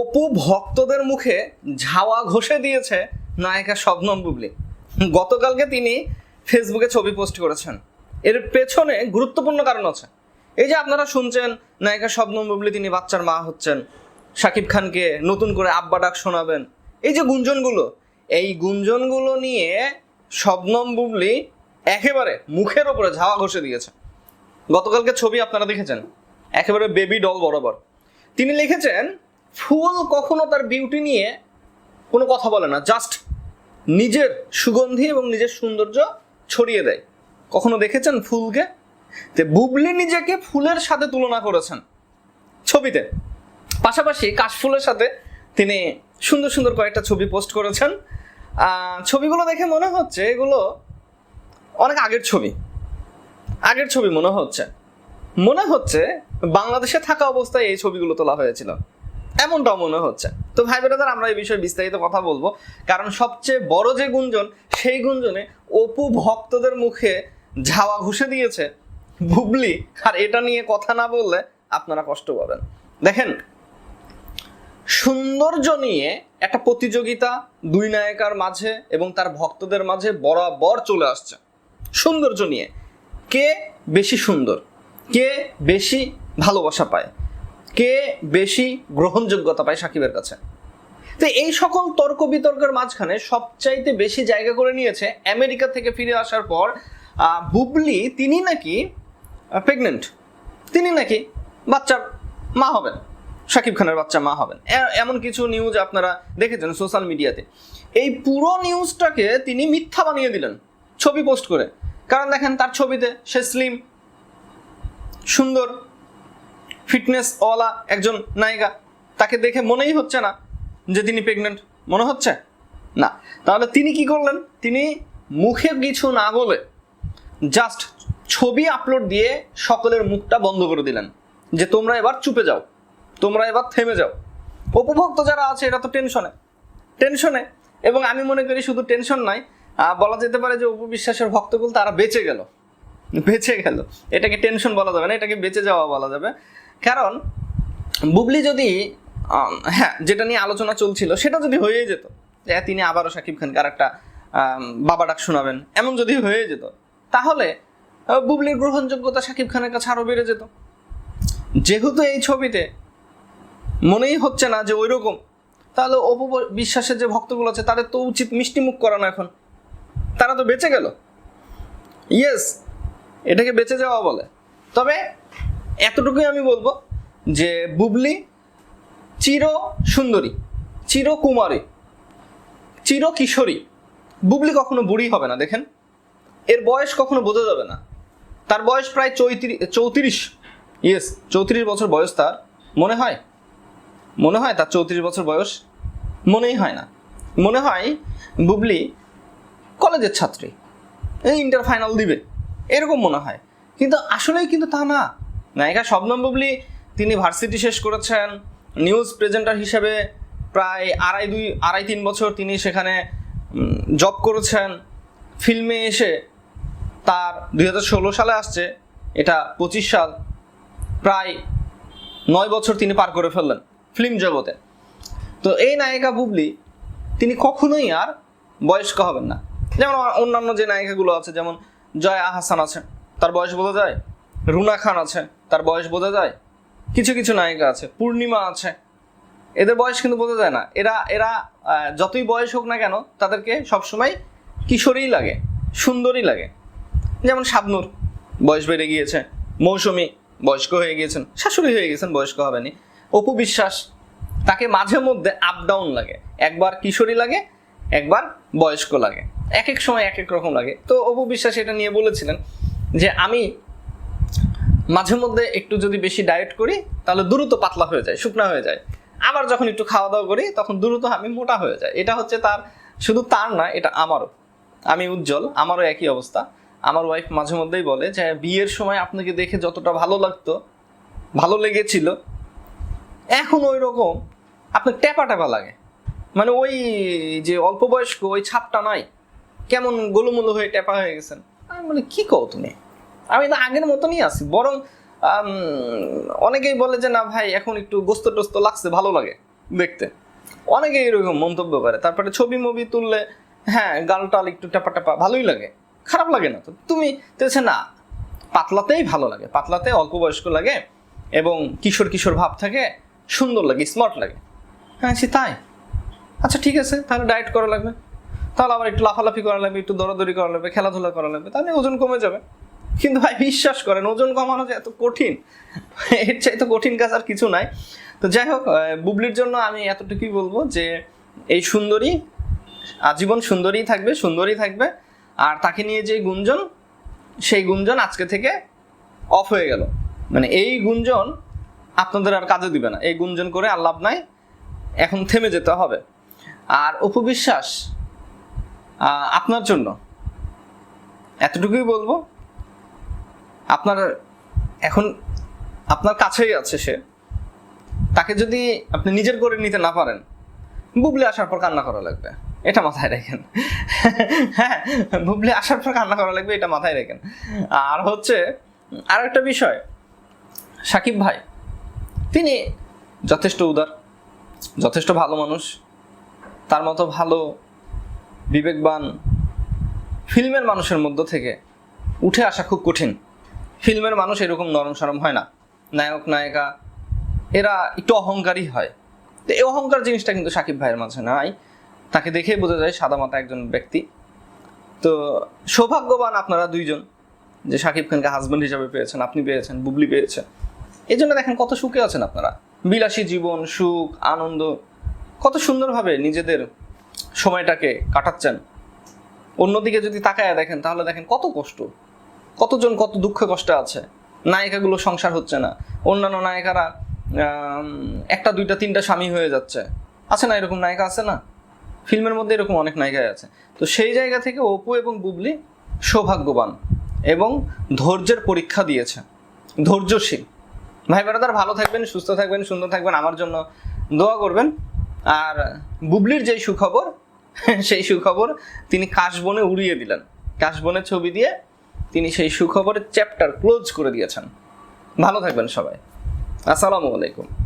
অপু ভক্তদের মুখে ঝাওয়া ঘষে দিয়েছে নায়িকা শবনম বুবলি। গতকালকে তিনি ফেসবুকে ছবি পোস্ট করেছেন। এর পেছনে গুরুত্বপূর্ণ কারণ আছে। এই যে আপনারা শুনছেন, নায়িকা শবনম বুবলি তিনি বাচ্চার মা হচ্ছেন, শাকিব খানকে নতুন করে আব্বা ডাক শোনাবেন। এই যে গুঞ্জনগুলো, এই গুঞ্জনগুলো নিয়ে শবনম বুবলি একেবারে মুখের ওপরে ঝাওয়া ঘষে দিয়েছে। গতকালকে ছবি আপনারা দেখেছেন, একেবারে বেবি ডল বরাবর। তিনি লিখেছেন ফুল কখনো তার বিউটি নিয়ে কোনো কথা বলে না জাস্ট নিজের সুগন্ধি এবং নিজের সৌন্দর্য ছড়িয়ে দেয়। কখনো দেখেছেন ফুলকে? যে বুবলি নিজেকে ফুলের সাথে তুলনা করেছেন ছবিতে। পাশাপাশি কাশফুলের সাথে তিনি সুন্দর সুন্দর কয়েকটা ছবি পোস্ট করেছেন। ছবিগুলো দেখে মনে হচ্ছে এগুলো অনেক আগের ছবি। আগের ছবি মনে হচ্ছে। মনে হচ্ছে বাংলাদেশে থাকা অবস্থায় এই ছবিগুলো তোলা হয়েছিল। এমনটাও মনে হচ্ছে। তো ভাই বেরাদার, আমরা এই বিষয়ে বিস্তারিত কথা বলব। কারণ সবচেয়ে বড় যে গুঞ্জন, সেই গুঞ্জনে অপু ভক্তদের মুখে ঝাওয়া ঘুষে দিয়েছে বুবলি। আর এটা নিয়ে কথা না বললে আপনারা কষ্ট পাবেন। দেখেন, সৌন্দর্য নিয়ে একটা প্রতিযোগিতা দুই নায়িকার মাঝে এবং তার ভক্তদের মাঝে বরাবর চলে আসছে। সৌন্দর্য নিয়ে। কে বেশি সুন্দর? কে বেশি ভালোবাসা পায়? কে বেশি গ্রহণযোগ্যতা পায় সাকিবের কাছে? তো এই সকল তর্ক বিতর্কের মাঝখানে সবচাইতে বেশি জায়গা করে নিয়েছে আমেরিকা থেকে ফিরে আসার পর বুবলি তিনি নাকি প্রেগনেন্ট তিনি নাকি বাচ্চার মা হবেন শাকিব খানের বাচ্চা মা হবেন। এমন কিছু নিউজ আপনারা দেখেছেন সোশ্যাল মিডিয়াতে এই পুরো নিউজটাকে তিনি মিথ্যা বানিয়ে দিলেন, ছবি পোস্ট করে। কারণ দেখেন তার ছবিতে সে স্লিম সুন্দর ফিটনেস ওয়ালা একজন নায়িকা। তাকে দেখে মনেই হচ্ছে না যে তিনি প্রেগনেন্ট মনে হচ্ছে? না। তাহলে তিনি কি করলেন? তিনি মুখে কিছু না বলে জাস্ট ছবি আপলোড দিয়ে সকলের মুখটা বন্ধ করে দিলেন যে তোমরা এবার চুপে যাও, তোমরা এবার থেমে যাও। উপভোক্ত যারা আছে এটা তো টেনশনে টেনশনে এবং আমি মনে করি শুধু টেনশন নাই বলা যেতে পারে যে উপবিশ্বাসের ভক্তকুল তারা বেঁচে গেল। বেঁচে গেল। এটাকে টেনশন বলা যাবে না, এটাকে বেঁচে যাওয়া বলা যাবে। কারণ বুবলি যদি হ্যাঁ যেটা নিয়ে আলোচনা চলছিল, সেটা যদি হয়েই যেত, যে তিনি আবারও শাকিব খানকে আর একটা বাবা ডাক শোনাবেন, এমন যদি হয়ে যেত, তাহলে বুবলির গ্রহণযোগ্যতা শাকিব খানের কাছে আরও বেড়ে যেত। যেহেতু এই ছবিতে মনেই হচ্ছে না যে ওই রকম তাহলে অপু বিশ্বাসের যে ভক্তগুলো আছে, তাদের তো উচিত মিষ্টি মুখ করানো এখন। তারা তো বেঁচে গেল। ইয়েস এটাকে বেঁচে যাওয়া বলে। তবে এতটুকুই আমি বলব যে বুবলি চির সুন্দরী, চির কুমারী, চির কিশোরী। বুবলি কখনো বুড়ি হবে না, দেখেন। এর বয়স কখনো বোঝা যাবে না। তার বয়স প্রায় চৌত্রিশ চৌত্রিশ ইয়েস চৌত্রিশ বছর বয়স তার। মনে হয়? মনে হয় তার চৌত্রিশ বছর বয়স? মনেই হয় না। মনে হয় বুবলি কলেজের ছাত্রী। এই ইন্টার ফাইনাল দিবে। এরকম মনে হয়। কিন্তু আসলেই কিন্তু তা না। নায়িকা শবনম বুবলি, তিনি ভার্সিটি শেষ করেছেন। নিউজ প্রেজেন্টার হিসেবে প্রায় আড়াই দুই, আড়াই তিন বছর তিনি সেখানে জব করেছেন। ফিল্মে এসে তার দুই হাজার ষোলো সালে আসছে, এটা পঁচিশ সাল। প্রায় নয় বছর তিনি পার করে ফেললেন ফিল্ম জগতে। তো এই নায়িকা বুবলি, তিনি কখনোই আর বয়স্ক হবেন না। যেমন অন্যান্য যে নায়িকাগুলো আছে, যেমন জয়া আহসান আছে তার বয়স বোঝা যায়। রুনা খান আছে তার বয়স বোঝা যায়? কিছু কিছু নায়িকা আছে, পূর্ণিমা আছে। এদের বয়স কিন্তু বোঝা যায় না। এরা এরা যতই বয়স হোক না কেন, তাদেরকে সবসময় কিশোরই লাগে সুন্দরই লাগে। যেমন শাবনুর, বয়স বেড়ে গিয়েছে। মৌসুমি, বয়স্ক হয়ে গিয়েছেন। শাশুড়ি হয়ে গেছেন বয়স্ক হবেনি অপু বিশ্বাস, তাকে মাঝে মধ্যে আপ ডাউন লাগে। একবার কিশোরী লাগে, একবার বয়স্ক লাগে। এক এক সময় এক এক রকম লাগে। তো অপু বিশ্বাস এটা নিয়ে বলেছিলেন যে, আমি মাঝে মধ্যে একটু যদি বেশি ডায়েট করি, তাহলে দ্রুত পাতলা হয়ে যায়, শুকনা হয়ে যায়। আবার যখন একটু খাওয়া দাওয়া করি, তখন দ্রুত আমি মোটা হয়ে যায়। এটা হচ্ছে তার, শুধু তার না, এটা আমারও। আমি উজ্জ্বল, আমারও একই অবস্থা। আমার ওয়াইফ মাঝে মধ্যেই বলে যে, বিয়ের সময় আপনাকে দেখে যতটা ভালো লাগতো, ভালো লেগেছিল, এখন ওই রকম আপনার ট্যাপা ট্যাপা লাগে। মানে ওই যে অল্প বয়স্ক, ওই ছাপটা নাই। কেমন গোলুমুলো হয়ে ট্যাপা হয়ে গেছেন? আমি বলি, কি কও তুমি? আমি তো আগের মতনই আছি, বরং অনেকেই বলে যে, না ভাই, এখন একটু গোস্ত টোস্ত লাগছে, ভালো লাগে দেখতে। অনেকে এরকম মন্তব্য করে, তারপরে ছবি, মুভি তুললে হ্যাঁ গালটাল একটু টাপা টাপা ভালোই লাগে, খারাপ লাগে না তো। তুমি তেছে না, পাতলাতেই ভালো লাগে, পাতলাতে অল্প বয়স্ক লাগে এবং কিশোর কিশোর ভাব থাকে, সুন্দর লাগে স্মার্ট লাগে। হ্যাঁ সে তাই। আচ্ছা ঠিক আছে, তাহলে ডায়েট করা লাগবে। তাহলে আবার একটু লাফালাফি করা লাগবে, একটু দৌড়াদৌড়ি করা লাগবে, খেলাধুলা করা লাগবে, তাহলে ওজন কমে যাবে। কিন্তু ভাই, বিশ্বাস করেন, ওজন কমানো যে এত কঠিন, এর চাই তো কঠিন কাজ আর কিছু নাই। তো যাই হোক বুবলির জন্য আমি এতটুকুই বলব যে, এই সুন্দরী, আজীবন সুন্দরী থাকবে সুন্দরী থাকবে। আর তাকে নিয়ে যে গুঞ্জন, সেই গুঞ্জন আজকে থেকে অফ হয়ে গেল। মানে এই গুঞ্জন আপনাদের আর কাজে দিবে না। এই গুঞ্জন করে আর নাই। এখন থেমে যেতে হবে। আর অপবিশ্বাস আপনার জন্য এতটুকুই বলব। আপনার এখন আপনার কাছেই আছে সে। তাকে যদি আপনি নিজের করে নিতে না পারেন, বুবলি আসার পর কান্না করা লাগবে। এটা মাথায় রাখেন। হ্যাঁ বুবলি আসার পর কান্না করা লাগবে, এটা মাথায় রাখেন। আর হচ্ছে আর একটা বিষয়, সাকিব ভাই, তিনি যথেষ্ট উদার, যথেষ্ট ভালো মানুষ, তার মতো ভালো, বিবেকবান, ফিল্মের মানুষের মধ্য থেকে উঠে আসা খুব কঠিন। ফিল্মের মানুষ এরকম নরম সরম হয় না। নায়ক, নায়িকা, এরা একটু অহংকারী হয়। তো এই অহংকার জিনিসটা কিন্তু সাকিব ভাইয়ের মাঝে নাই। তাকে দেখেই বোঝা যায় সাদা মাথা একজন ব্যক্তি। তো সৌভাগ্যবান আপনারা দুইজন যে সাকিব খানকে হাজব্যান্ড হিসাবে পেয়েছেন, আপনি পেয়েছেন, বুবলি পেয়েছেন। এই জন্য দেখেন কত সুখে আছেন আপনারা। বিলাসী জীবন, সুখ, আনন্দ, কত সুন্দরভাবে নিজেদের সময়টাকে কাটাচ্ছেন। অন্যদিকে যদি তাকায় দেখেন, তাহলে দেখেন কত কষ্ট। কতজন কত দুঃখ কষ্টে আছে? নায়িকাগুলো সংসার হচ্ছে না। অন্যান্য নায়িকারা একটা, দুইটা, তিনটা স্বামী হয়ে যাচ্ছে। আছে না এরকম নায়িকা আছে না? ফিল্মের মধ্যে এরকম অনেক নায়িকাই আছে। তো সেই জায়গা থেকে অপু এবং বুবলি সৌভাগ্যবান এবং ধৈর্যের পরীক্ষা দিয়েছে। ধৈর্যশীল। ভাই ব্রাদার, ভালো থাকবেন, সুস্থ থাকবেন, সুন্দর থাকবেন আমার জন্য দোয়া করবেন। আর বুবলির যেই সুখবর, সেই সুখবর তিনি কাশবনে উড়িয়ে দিলেন। কাশবনের ছবি দিয়ে তিনি সেই সুখবরের চ্যাপ্টার ক্লোজ করে দিয়েছেন। ভালো থাকবেন সবাই। আসসালামু আলাইকুম।